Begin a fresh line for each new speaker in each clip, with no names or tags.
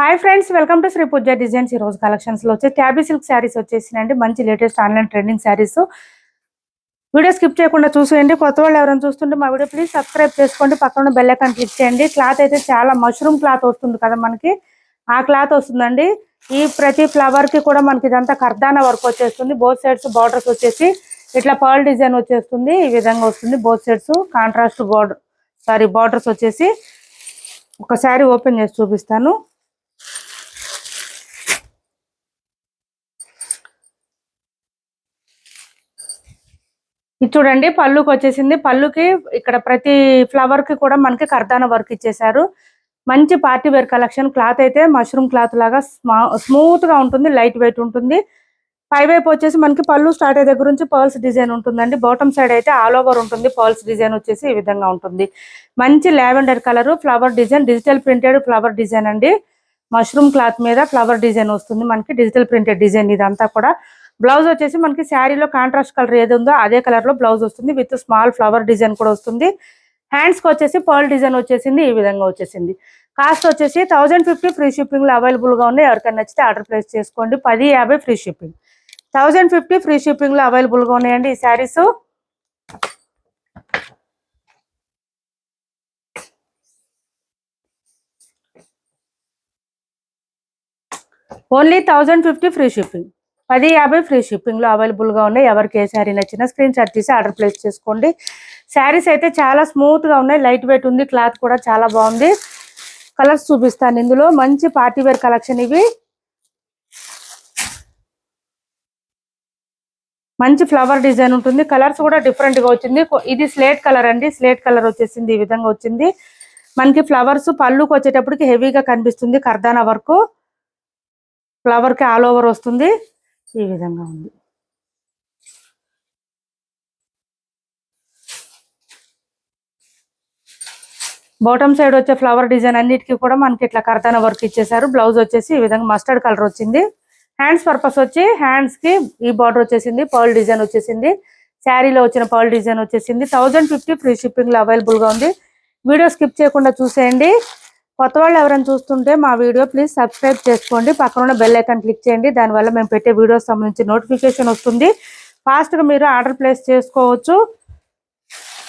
Hi friends welcome to Sri Pooja designs ఈ రోజు వచ్చే వచ్చి ట్యాబీ సిల్క్ శారీస్ వచ్చేసినండి మంచి latest online trending saris video skip చేయకుండా చూసేయండి. కొత్త వాళ్ళు ఎవరైనా చూస్తుంటే మా వీడియో ప్లీజ్ సబ్స్క్రైబ్ చేసుకోండి. పక్కన బెల్ ఐకాన్ క్లిక్ చేయండి. క్లాత్ అయితే చాలా మష్రూమ్ క్లాత్ వస్తుంది కదా మనకి. ఆ క్లాత్ వస్తుందండి. ఈ ప్రతి ఫ్లవర్కి కూడా మనకి ఇదంతా కర్దానా వర్క్ వచ్చేస్తుంది. బోత్ సైడ్స్ బార్డర్స్ వచ్చేసి ఇట్లా పర్ల్ డిజైన్ వచ్చేస్తుంది. ఈ విధంగా వస్తుంది both sides contrast border sorry borders వచ్చేసి ఒక శారీ ఓపెన్ చేసి చూపిస్తాను. ఇది చూడండి పళ్ళుకి వచ్చేసింది పళ్ళుకి ఇక్కడ ప్రతి ఫ్లవర్కి కూడా మనకి కర్దాన వర్క్ ఇచ్చేసారు మంచి పార్టీ వేర్ కలెక్షన్ క్లాత్ అయితే మష్రూమ్ క్లాత్ లాగా స్మూత్గా ఉంటుంది లైట్ వెయిట్ ఉంటుంది. పై వైపు వచ్చేసి మనకి పళ్ళు స్టార్ట్ అయ్యే దగ్గర నుంచి పర్ల్స్ డిజైన్ ఉంటుందండి. బాటమ్ సైడ్ అయితే ఆల్ ఓవర్ ఉంటుంది. పర్ల్స్ డిజైన్ వచ్చేసి ఈ విధంగా ఉంటుంది. మంచి lavender colour flower design digital printed flower design అండి. మష్రూమ్ క్లాత్ మీద ఫ్లవర్ డిజైన్ వస్తుంది. మనకి డిజిటల్ ప్రింటెడ్ డిజైన్ ఇదంతా కూడా. బ్లౌజ్ వచ్చేసి మనకి శారీలో కాంట్రాస్ట్ కలర్ ఏది ఉందో అదే కలర్లో బ్లౌజ్ వస్తుంది. విత్ స్మాల్ ఫ్లవర్ డిజైన్ కూడా వస్తుంది. హ్యాండ్స్కి వచ్చేసి పర్ల్ డిజైన్ వచ్చేసింది. ఈ విధంగా వచ్చేసింది. కాస్ట్ వచ్చేసి థౌసండ్ ఫిఫ్టీ ఫ్రీ షిప్పింగ్లో అవైలబుల్గా ఉన్నాయి ఎవరికైనా నచ్చితే ఆర్డర్ ప్లేస్ చేసుకోండి. పది యాభై free shipping. Thousand fifty free షిప్పింగ్లో అవైలబుల్గా ఉన్నాయండి ఈ saris. Only thousand fifty free shipping. పది యాభై ఫ్రీ షిప్పింగ్లో అవైలబుల్గా ఉన్నాయి. ఎవరికి ఏ శారీ నచ్చినా స్క్రీన్ షాట్ తీసి ఆర్డర్ ప్లేస్ చేసుకోండి. శారీస్ అయితే చాలా స్మూత్గా ఉన్నాయి. లైట్ వెయిట్ ఉంది. క్లాత్ కూడా చాలా బాగుంది. కలర్స్ చూపిస్తాను ఇందులో. మంచి పార్టీ వేర్ కలెక్షన్ ఇవి. మంచి ఫ్లవర్ డిజైన్ ఉంటుంది. కలర్స్ కూడా డిఫరెంట్గా వచ్చింది ఇది స్లేట్ కలర్ అండి. స్లేట్ కలర్ వచ్చేసింది. ఈ విధంగా వచ్చింది. మనకి ఫ్లవర్స్ పళ్ళుకి వచ్చేటప్పటికి హెవీగా కనిపిస్తుంది. కర్దానా వర్క్. ఫ్లవర్కి ఆల్ ఓవర్ వస్తుంది. ఈ విధంగా ఉంది. బాటమ్ సైడ్ వచ్చే ఫ్లవర్ డిజైన్ అన్నిటికీ కూడా మనకి ఇట్లా కర్తన వర్క్ ఇచ్చేసారు బ్లౌజ్ వచ్చేసి ఈ విధంగా మస్టర్డ్ కలర్ వచ్చింది. హ్యాండ్స్ పర్పస్ వచ్చి హ్యాండ్స్కి ఈ బార్డర్ వచ్చేసింది పర్ల్ డిజైన్ వచ్చేసింది. శారీలో వచ్చిన పర్ల్ డిజైన్ వచ్చేసింది. థౌజండ్ ఫిఫ్టీ ఫ్రీ షిప్పింగ్లో అవైలబుల్గా ఉంది. వీడియో స్కిప్ చేయకుండా చూసేయండి. కొత్త వాళ్ళు ఎవరైనా చూస్తుంటే మా వీడియో ప్లీజ్ సబ్స్క్రైబ్ చేసుకోండి. పక్కన ఉన్న బెల్ ఐకాన్ క్లిక్ చేయండి. దానివల్ల మేము పెట్టే వీడియోస్ సంబంధించి నోటిఫికేషన్ వస్తుంది. ఫాస్ట్గా మీరు ఆర్డర్ ప్లేస్ చేసుకోవచ్చు.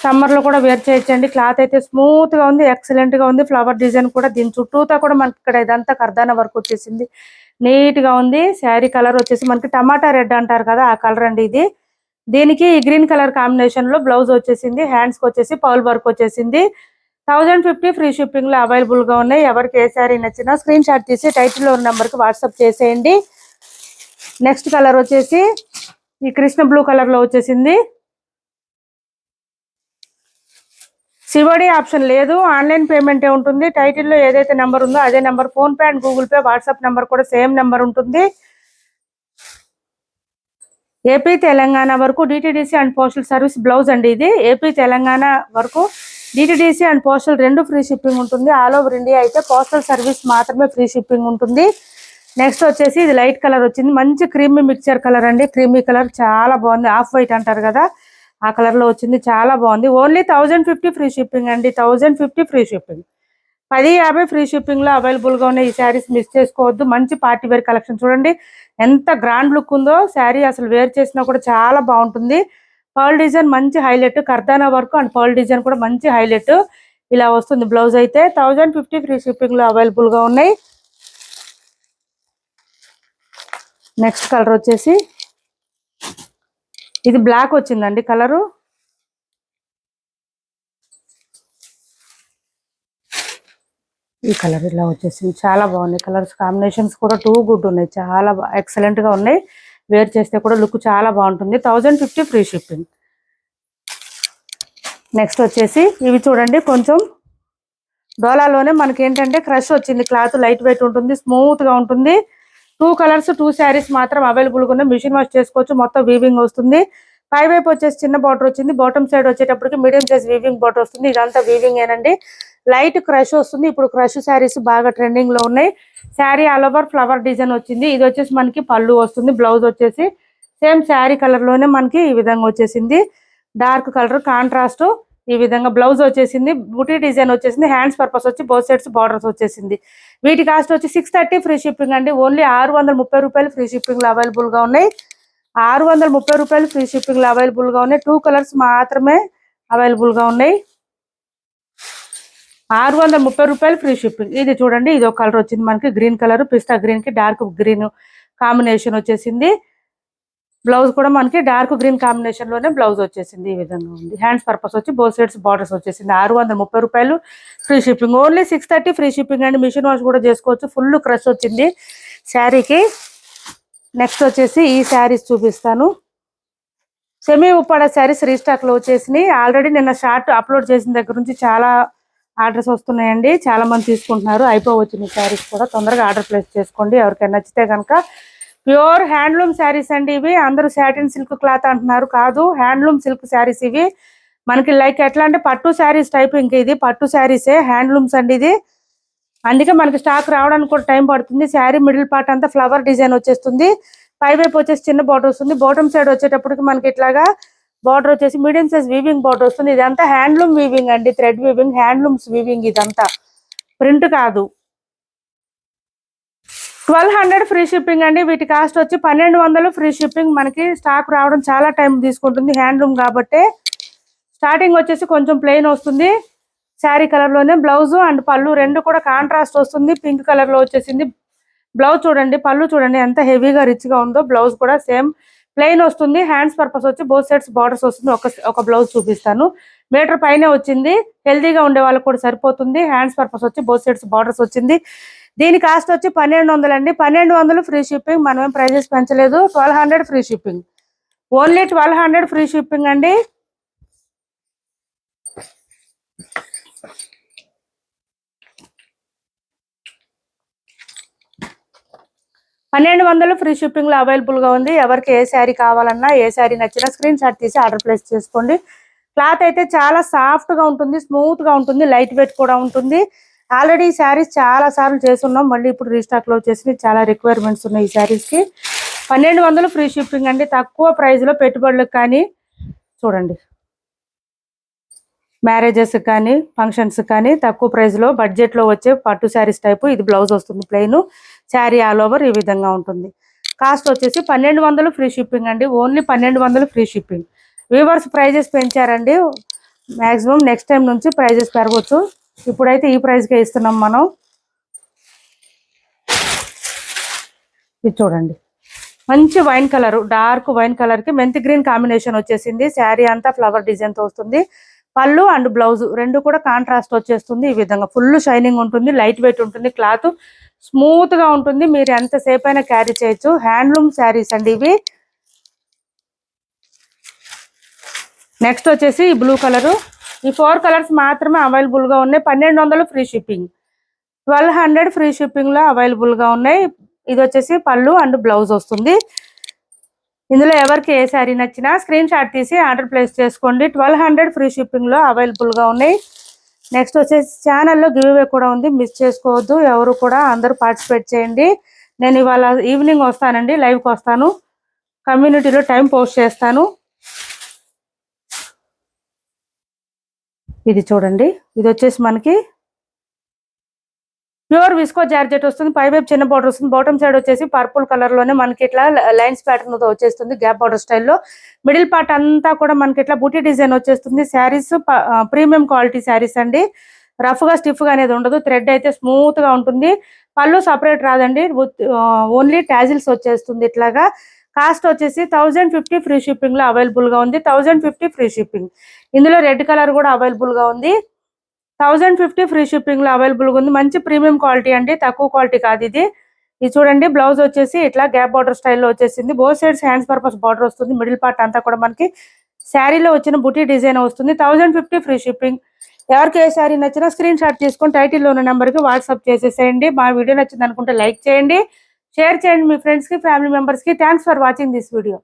సమ్మర్లో కూడా వేర్ చేయొచ్చండి క్లాత్ అయితే స్మూత్గా ఉంది ఎక్సలెంట్గా ఉంది. ఫ్లవర్ డిజైన్ కూడా దీని చుట్టూతో కూడా మనకి ఇక్కడ ఇదంతా కర్దాన వర్క్ వచ్చేసింది. నీట్గా ఉంది. శారీ కలర్ వచ్చేసి మనకి టమాటా రెడ్ అంటారు కదా ఆ కలర్ అండి ఇది. దీనికి ఈ గ్రీన్ కలర్ కాంబినేషన్లో బ్లౌజ్ వచ్చేసింది హ్యాండ్స్కి వచ్చేసి పౌల్ వర్క్ వచ్చేసింది. థౌజండ్ ఫిఫ్టీ ఫ్రీ షిప్పింగ్లో ఉన్నాయి. ఎవరికి ఏ శారీ నచ్చినా స్క్రీన్ షాట్ తీసి టైటిల్లో ఉన్న వాట్సాప్ చేసేయండి. నెక్స్ట్ కలర్ వచ్చేసి ఈ కృష్ణ బ్లూ కలర్లో వచ్చేసింది. సివడి ఆప్షన్ లేదు. ఆన్లైన్ పేమెంట్ ఉంటుంది. టైటిల్లో ఏదైతే నెంబర్ ఉందో అదే number PhonePe and Google Pay WhatsApp number కూడా సేమ్ నెంబర్ ఉంటుంది. ఏపీ తెలంగాణ వరకు DTDC and postal service blouse అండి ఇది. ఏపీ తెలంగాణ వరకు డిటీడీసీ అండ్ పోస్టల్ రెండు ఫ్రీ షిప్పింగ్ ఉంటుంది. ఆల్ ఓవర్ ఇండియా అయితే పోస్టల్ సర్వీస్ మాత్రమే ఫ్రీ షిప్పింగ్ ఉంటుంది. నెక్స్ట్ వచ్చేసి ఇది లైట్ కలర్ వచ్చింది. మంచి క్రీమీ మిక్చర్ కలర్ అండి. క్రీమీ కలర్ చాలా బాగుంది. ఆఫ్ వైట్ అంటారు కదా. ఆ కలర్లో వచ్చింది. చాలా బాగుంది. Only thousand fifty free shipping అండి. థౌజండ్ ఫిఫ్టీ ఫ్రీ షిప్పింగ్ పది యాభై ఫ్రీ షిప్పింగ్లో అవైలబుల్గా ఉన్నాయి ఈ శారీస్ మిస్ చేసుకోవద్దు. మంచి పార్టీ వేర్ కలెక్షన్ చూడండి. ఎంత గ్రాండ్ లుక్ ఉందో శారీ అసలు వేర్ చేసినా కూడా చాలా బాగుంటుంది. పర్ల్ డిజైన్ మంచి హైలైట్ కర్దానా వర్క్ అండ్ పర్ల్ డిజైన్ కూడా మంచి హైలైట్. ఇలా వస్తుంది బ్లౌజ్ అయితే. థౌజండ్ ఫిఫ్టీ ఫ్రీ షిప్పింగ్ అవైలబుల్గా అవైలబుల్గా ఉన్నాయి. నెక్స్ట్ కలర్ వచ్చేసి ఇది బ్లాక్ వచ్చిందండి కలరు. ఈ కలర్ ఇలా వచ్చేసింది. చాలా బాగున్నాయి కలర్స్ కాంబినేషన్స్ కూడా టూ గుడ్ ఉన్నాయి. చాలా ఎక్సలెంట్గా ఉన్నాయి. వేర్ చేస్తే కూడా లుక్ చాలా బాగుంటుంది. Thousand fifty free shipping. Next వచ్చేసి ఇవి చూడండి కొంచెం డోలాలోనే మనకి ఏంటంటే క్రష్ వచ్చింది. క్లాత్ లైట్ వెయిట్ ఉంటుంది స్మూత్గా ఉంటుంది. టూ కలర్స్ టూ శారీస్ మాత్రం అవైలబుల్గా ఉన్నాయి మిషన్ వాష్ చేసుకోవచ్చు. మొత్తం వీవింగ్ వస్తుంది. పై వైపు వచ్చేసి చిన్న బార్డర్ వచ్చింది. బాటమ్ సైడ్ వచ్చేటప్పటికి మీడియం సైజ్ వీవింగ్ బార్డర్ వస్తుంది. ఇదంతా వీవింగ్ ఏనండి. లైట్ క్రష్ వస్తుంది. ఇప్పుడు క్రష్ శారీస్ బాగా ట్రెండింగ్లో ఉన్నాయి. Sari all over flower design వచ్చింది. ఇది వచ్చేసి మనకి పళ్ళు వస్తుంది. బ్లౌజ్ వచ్చేసి సేమ్ శారీ కలర్లోనే మనకి ఈ విధంగా వచ్చేసింది. డార్క్ కలర్ కాంట్రాస్ట్ ఈ విధంగా బ్లౌజ్ వచ్చేసింది. బుటీ డిజైన్ వచ్చేసింది. హ్యాండ్స్ పర్పస్ వచ్చి బోత్ సైడ్స్ బార్డర్స్ వచ్చేసింది. వీటి కాస్ట్ వచ్చి సిక్స్ థర్టీ ఫ్రీ షిప్పింగ్ అండి. ఓన్లీ ఆరు వందల ముప్పై రూపాయలు ఫ్రీ షిప్పింగ్ అవైలబుల్గా ఉన్నాయి. ఆరు వందల ముప్పై రూపాయలు ఫ్రీ షిప్పింగ్ అవైలబుల్గా ఉన్నాయి. టూ కలర్స్ మాత్రమే అవైలబుల్గా ఉన్నాయి. ఆరు వందల ముప్పై రూపాయలు ఫ్రీ షిప్పింగ్. ఇది చూడండి ఇది ఒక కలర్ వచ్చింది మనకి గ్రీన్ కలర్ పిస్తా గ్రీన్కి డార్క్ గ్రీన్ కాంబినేషన్ వచ్చేసింది. బ్లౌజ్ కూడా మనకి డార్క్ గ్రీన్ కాంబినేషన్లోనే బ్లౌజ్ వచ్చేసింది ఈ విధంగా ఉంది. హ్యాండ్స్ పర్పస్ వచ్చి బోత్ సైడ్స్ బార్డర్స్ వచ్చేసింది. ఆరు వందల ముప్పై రూపాయలు free shipping. Only six thirty free shipping అండి. మిషన్ వాష్ కూడా చేసుకోవచ్చు. ఫుల్ క్రష్ వచ్చింది శారీకి. నెక్స్ట్ వచ్చేసి ఈ శారీస్ చూపిస్తాను. సెమీ ఉప్పాడ శారీస్ రీస్టాక్లో వచ్చేసినాయి. ఆల్రెడీ నిన్న షార్ట్ అప్లోడ్ చేసిన దగ్గర నుంచి చాలా ఆర్డర్స్ వస్తున్నాయండి. చాలా మంది తీసుకుంటున్నారు. మీ శారీస్ కూడా తొందరగా ఆర్డర్ ప్లేస్ చేసుకోండి. ఎవరికైనా నచ్చితే కనుక ప్యూర్ హ్యాండ్లూమ్ శారీస్ అండి ఇవి. అందరూ శాటిన్ సిల్క్ క్లాత్ అంటున్నారు. కాదు హ్యాండ్లూమ్ సిల్క్ శారీస్ ఇవి. మనకి లైక్ ఎట్లా అంటే పట్టు శారీస్ టైప్ ఇంక ఇది. పట్టు శారీసే హ్యాండ్లూమ్స్ అండి ఇది. అందుకే మనకి స్టాక్ రావడానికి కూడా టైం పడుతుంది. శారీ మిడిల్ పార్ట్ అంతా ఫ్లవర్ డిజైన్ వచ్చేస్తుంది. పై వైపు వచ్చేసి చిన్న బార్డర్ వస్తుంది బాటమ్ సైడ్ వచ్చేటప్పటికి మనకి ఇట్లాగా బార్డర్ వచ్చేసి మీడియం సైజ్ వీవింగ్ బార్డర్ వస్తుంది. ఇదంతా హ్యాండ్లూమ్ వీవింగ్ అండి. థ్రెడ్ వీవింగ్ హ్యాండ్లూమ్స్ వీవింగ్ ఇదంతా. ప్రింట్ కాదు. ట్వెల్వ్ హండ్రెడ్ ఫ్రీ షిప్పింగ్ అండి. వీటి కాస్ట్ వచ్చి పన్నెండు వందలు ఫ్రీ షిప్పింగ్ మనకి స్టాక్ రావడం చాలా టైం తీసుకుంటుంది హ్యాండ్లూమ్ కాబట్టి. స్టార్టింగ్ వచ్చేసి కొంచెం ప్లెయిన్ వస్తుంది. శారీ కలర్లోనే బ్లౌజ్ అండ్ పళ్ళు రెండు కూడా కాంట్రాస్ట్ వస్తుంది. పింక్ కలర్లో వచ్చేసింది. బ్లౌజ్ చూడండి పళ్ళు చూడండి ఎంత హెవీగా రిచ్గా ఉందో బ్లౌజ్ కూడా సేమ్ ప్లెయిన్ వస్తుంది హ్యాండ్స్ పర్పస్ వచ్చి బోత్ సైడ్స్ బార్డర్స్ వస్తుంది. ఒక ఒక బ్లౌజ్ చూపిస్తాను. మీటర్ పైనే వచ్చింది. హెల్దీగా ఉండే వాళ్ళకి కూడా సరిపోతుంది. హ్యాండ్స్ పర్పస్ వచ్చి బోత్ సైడ్స్ బార్డర్స్ వచ్చింది. దీని కాస్ట్ వచ్చి పన్నెండు వందలు అండి. పన్నెండు వందలు ఫ్రీ షిప్పింగ్ మనమేం ప్రైజెస్ పెంచలేదు. Twelve hundred free shipping only twelve hundred free shipping అండి. పన్నెండు వందలు ఫ్రీ షిప్పింగ్లో అవైలబుల్గా ఉంది. ఎవరికి ఏ శారీ కావాలన్నా ఏ శారీ నచ్చినా స్క్రీన్ షాట్ తీసి ఆర్డర్ ప్లేస్ చేసుకోండి. క్లాత్ అయితే చాలా సాఫ్ట్గా ఉంటుంది స్మూత్గా ఉంటుంది లైట్ వెయిట్ కూడా ఉంటుంది. ఆల్రెడీ ఈ శారీస్ చాలా సార్లు చేస్తున్నాం. మళ్ళీ ఇప్పుడు రీస్టాక్లో వచ్చేసి చాలా రిక్వైర్మెంట్స్ ఉన్నాయి ఈ శారీస్కి పన్నెండు వందలు ఫ్రీ షిప్పింగ్ అండి. తక్కువ ప్రైజ్లో పెట్టుబడులకు కానీ చూడండి. మ్యారేజెస్ కానీ ఫంక్షన్స్ కానీ తక్కువ ప్రైస్లో బడ్జెట్లో వచ్చే పట్టు శారీస్ టైపు ఇది బ్లౌజ్ వస్తుంది ప్లెయిన్. శారీ ఆల్ ఓవర్ ఈ విధంగా ఉంటుంది. కాస్ట్ వచ్చేసి పన్నెండు వందలు ఫ్రీ షిప్పింగ్ అండి. ఓన్లీ పన్నెండు వందలు ఫ్రీ షిప్పింగ్. వీవర్స్ ప్రైజెస్ పెంచారండి. మ్యాక్సిమం నెక్స్ట్ టైం నుంచి ప్రైజెస్ పెరగవచ్చు ఇప్పుడైతే ఈ ప్రైస్కే ఇస్తున్నాం మనం. ఇది చూడండి. మంచి వైన్ కలర్ డార్క్ వైన్ కలర్కి మెంతి గ్రీన్ కాంబినేషన్ వచ్చేసింది. శారీ అంతా ఫ్లవర్ డిజైన్తో వస్తుంది. పళ్ళు అండ్ బ్లౌజ్ రెండు కూడా కాంట్రాస్ట్ వచ్చేస్తుంది. ఈ విధంగా ఫుల్ షైనింగ్ ఉంటుంది లైట్ వెయిట్ ఉంటుంది క్లాత్ స్మూత్గా ఉంటుంది. మీరు ఎంతసేపు అయినా క్యారీ చేయొచ్చు. హ్యాండ్లూమ్ శారీస్ అండి ఇవి. నెక్స్ట్ వచ్చేసి ఈ బ్లూ కలర్ ఈ ఫోర్ కలర్స్ మాత్రమే అవైలబుల్గా ఉన్నాయి. పన్నెండు వందలు free shipping twelve hundred free షిప్పింగ్లో లో అవైలబుల్గా ఉన్నాయి. ఇది వచ్చేసి పళ్ళు అండ్ బ్లౌజ్ వస్తుంది. ఇందులో ఎవరికి ఏ శారీ నచ్చినా స్క్రీన్ షాట్ తీసి ఆర్డర్ ప్లేస్ చేసుకోండి. ట్వెల్వ్ హండ్రెడ్ ఫ్రీ షిప్పింగ్లో అవైలబుల్గా ఉన్నాయి. నెక్స్ట్ వచ్చేసి ఛానల్లో గివ్ అవే కూడా ఉంది. మిస్ చేసుకోవద్దు. ఎవరు కూడా అందరూ పార్టిసిపేట్ చేయండి. నేను ఇవాళ ఈవినింగ్ వస్తానండి. లైవ్కి వస్తాను. కమ్యూనిటీలో టైం పోస్ట్ చేస్తాను. ఇది చూడండి. ఇది వచ్చేసి మనకి ప్యూర్ విస్కో జార్జెట్ వస్తుంది పై వైపు చిన్న బార్డర్ వస్తుంది బాటమ్ సైడ్ వచ్చేసి పర్పుల్ కలర్లోనే మనకి ఇట్లా లైన్స్ ప్యాటర్న్తో వచ్చేస్తుంది గ్యాప్ బార్డర్ స్టైల్లో మిడిల్ పార్ట్ అంతా కూడా మనకి ఇట్లా బూటీ డిజైన్ వచ్చేస్తుంది శారీస్ ప్రీమియం క్వాలిటీ శారీస్ అండి. రఫ్గా స్టిఫ్గా అనేది ఉండదు థ్రెడ్ అయితే స్మూత్గా ఉంటుంది. పళ్ళు సపరేట్ రాదండి ఓన్లీ టాజిల్స్ వచ్చేస్తుంది ఇట్లాగా. కాస్ట్ వచ్చేసి థౌజండ్ ఫిఫ్టీ ఫ్రీ షిప్పింగ్లో అవైలబుల్గా ఉంది థౌజండ్ ఫిఫ్టీ ఫ్రీ షిప్పింగ్ ఇందులో రెడ్ కలర్ కూడా అవైలబుల్గా ఉంది. థౌజండ్ ఫిఫ్టీ ఫ్రీ షిప్పింగ్లో అవైలబుల్ ఉంది. మంచి ప్రీమియం క్వాలిటీ అండి. తక్కువ క్వాలిటీ కాదు ఇది. ఇది చూడండి బ్లౌజ్ వచ్చేసి ఇట్లా గ్యాప్ బార్డర్ స్టైల్లో వచ్చేసింది. Both sides hands purpose border వస్తుంది. మిడిల్ పార్ట్ అంతా కూడా మనకి శారీలో వచ్చిన బుటీ డిజైన్ వస్తుంది. Thousand fifty free shipping. ఎవరికి ఏ శారీ నచ్చినా స్క్రీన్ షాట్ తీసుకొని టైటిల్లో ఉన్న నెంబర్కి వాట్సాప్ చేసేసేయండి. మా వీడియో నచ్చింది అనుకుంటే లైక్ చేయండి. షేర్ చేయండి మీ ఫ్రెండ్స్కి ఫ్యామిలీ మెంబర్స్కి. Thanks for watching this video.